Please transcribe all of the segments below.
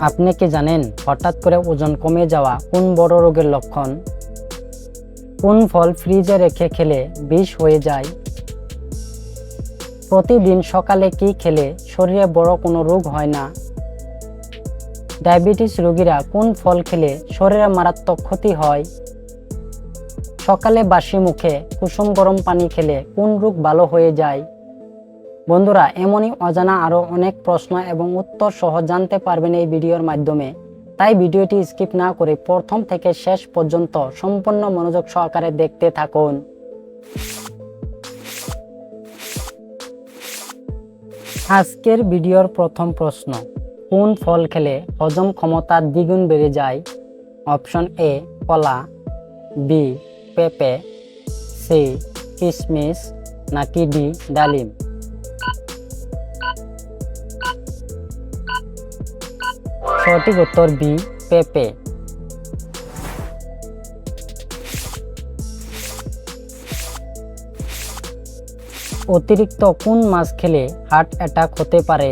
আপনি কি জানেন হঠাৎ করে ওজন কমে যাওয়া কোন বড় রোগের লক্ষণ? কোন ফল ফ্রিজে রেখে খেলে বিষ হয়ে যায়? প্রতিদিন সকালে কি খেলে শরীরে বড় কোনো রোগ হয় না? ডায়াবেটিস রোগীরা কোন ফল খেলে শরীরে মারাত্মক ক্ষতি হয়? সকালে বাসি মুখে কুসুম গরম পানি খেলে কোন রোগ ভালো হয়ে যায়? বন্ধুরা, এমনই অজানা আরও অনেক প্রশ্ন এবং উত্তর সহ জানতে পারবেন এই ভিডিওর মাধ্যমে। তাই ভিডিওটি স্কিপ না করে প্রথম থেকে শেষ পর্যন্ত সম্পূর্ণ মনোযোগ সহকারে দেখতে থাকুন। আজকের ভিডিওর প্রথম প্রশ্ন, কোন ফল খেলে হজম ক্ষমতা দ্বিগুণ বেড়ে যায়? অপশন এ, কলা, বি, পেঁপে, সি কিশমিশ নাকি ডি, ডালিম? সঠিক উত্তর বি, পেঁপে। অতিরিক্ত কোন মাছ খেলে হার্ট অ্যাটাক হতে পারে?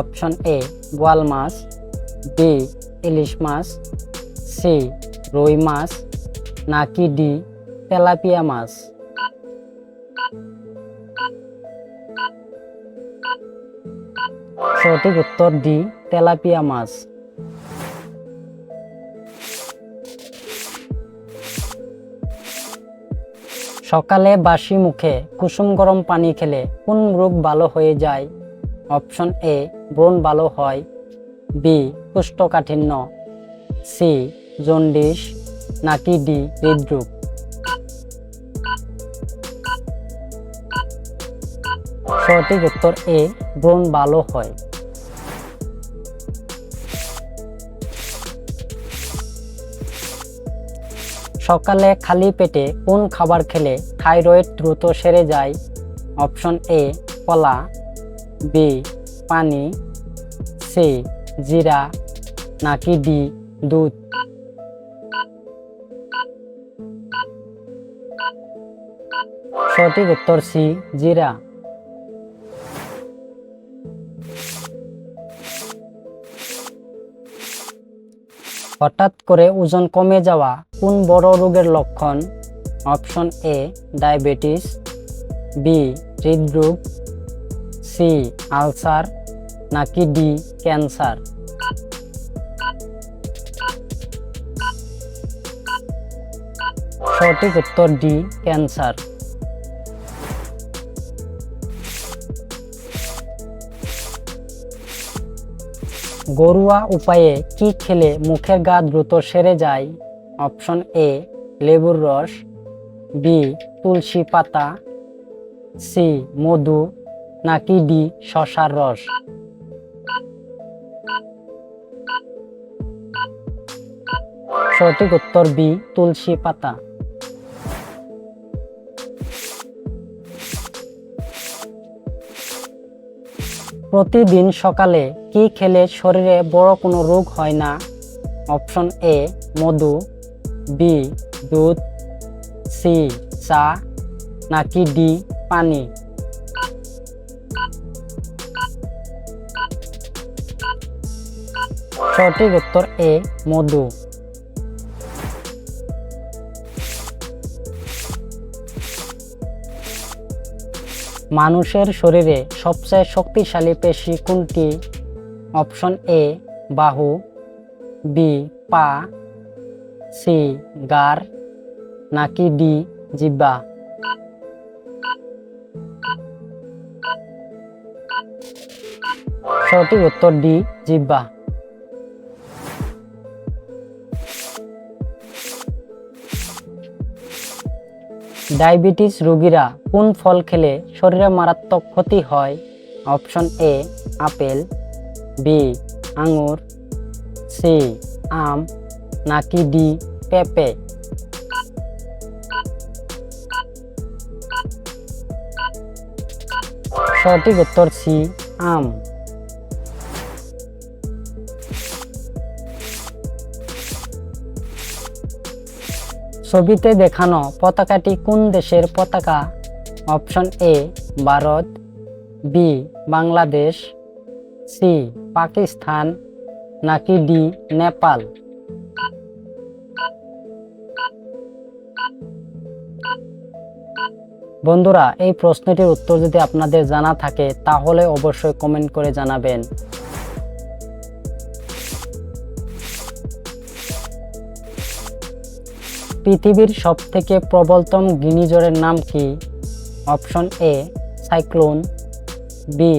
অপশন এ, বোয়াল মাছ, বি, ইলিশ মাছ, সি, রুই মাছ, নাকি ডি, তেলাপিয়া মাছ। সঠিক উত্তর ডি, তেলাপিয়া মাছ। সকালে বাসি মুখে কুসুম গরম পানি খেলে কোন রোগ ভালো হয়ে যায়? অপশন এ, ব্রণ ভালো হয়। বি, কোষ্ঠকাঠিন্য। সি জন্ডিস নাকি ডি, হৃদরোগ। সঠিক উত্তর এ, ব্রণ ভালো হয়। সকালে খালি পেটে কোন খাবার খেলে থাইরয়েড দ্রুত সেরে যায়? অপশন এ, কলা, বি, পানি, সি, জিরা, নাকি ডি, দুধ। সঠিক উত্তর সি, জিরা। হঠাৎ করে ওজন কমে যাওয়া কোন বড় রোগের লক্ষণ? অপশন এ, ডায়াবেটিস, বি, হৃদরোগ, সি, আলসার, নাকি ডি, ক্যান্সার। সঠিক উত্তর ডি, ক্যান্সার। ঘরোয়া উপায়ে কি খেলে মুখের গা দ্রুত সেরে যায়? অপশন এ, লেবুর রস। বি, তুলসী পাতা। সি, মধু। নাকি ডি, শশার রস? সঠিক উত্তর বি, তুলসী পাতা। প্রতিদিন সকালে কি খেলে শরীরে বড় কোনো রোগ হয় না? অপশন এ, মধু, বি, দুধ, সি, চা, নাকি ডি, পানি? সঠিক উত্তর এ, মধু। মানুষের শরীরে সবচেয়ে শক্তিশালী পেশি কোনটি? অপশন এ, বাহু, বি, পা, সি, গার, নাকি ডি, জিব্বা? সঠিক উত্তর ডি, জিব্বা। ডায়াবেটিস রোগীরা কোন ফল খেলে শরীরে মারাত্মক ক্ষতি হয়? অপশন এ, আপেল, বি, আঙুর, সি, আম, নাকি ডি, পেঁপে? সঠিক উত্তর সি, আম। ছবিতে দেখানো পতাকাটি কোন দেশের পতাকা? Option A, Bharat, B, Bangladesh, C, Pakistan, নাকি ডি, নেপাল? বন্ধুরা, এই প্রশ্নটির উত্তর যদি আপনাদের জানা থাকে, তাহলে অবশ্যই কমেন্ট করে জানাবেন। পৃথিবীর সবথেকে প্রবলতম ঘূর্ণিঝড়ের নাম কি? Option A, cyclone, B,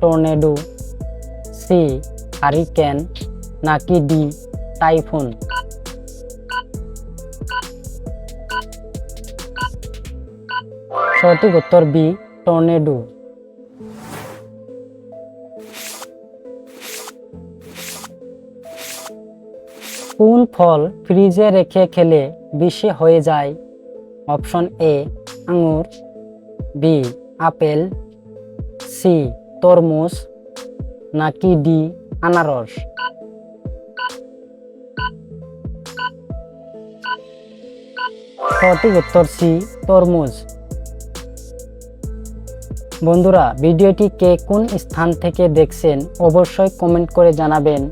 tornado, C, hurricane, নাকি ডি, টাইফুন? সঠিক উত্তর বি, টর্নেডো। কোন ফল ফ্রিজে রেখে খেলে বিষে হয়ে যায়? অপশন এ, আঙুর, বি, আপেল, সি, তরমুজ, নাকি ডি, আনারস? সঠিক উত্তর সি, তরমুজ। বন্ধুরা ভিডিওটি কে কোন স্থান থেকে দেখছেন অবশ্যই কমেন্ট করে জানাবেন।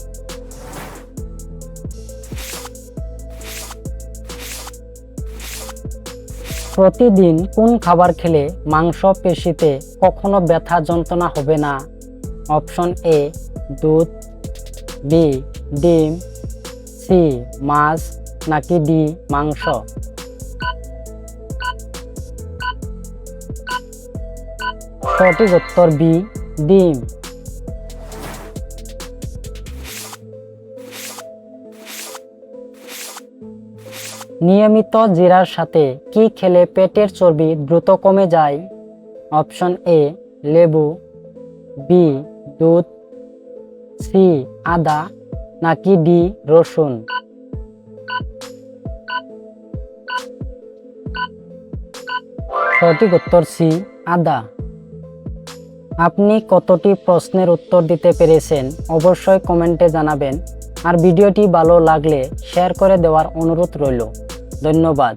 প্রতিদিন কোন খাবার খেলে মাংস পেশিতে কখনো ব্যথা, যন্ত্রণা হবে না? অপশন এ, দুধ, বি, ডিম, সি, মাছ, নাকি ডি, মাংস? সঠিক উত্তর বি, ডিম। নিয়মিত জিরার সাথে কি খেলে পেটের চর্বি দ্রুত কমে যায়? অপশন এ, লেবু, বি, দুধ, সি, আদা, নাকি ডি, রসুন? সঠিক উত্তর সি, আদা। আপনি কতটি প্রশ্নের উত্তর দিতে পেরেছেন অবশ্যই কমেন্টে জানাবেন। আর ভিডিওটি ভালো লাগলে শেয়ার করে দেওয়ার অনুরোধ রইল। ধন্যবাদ।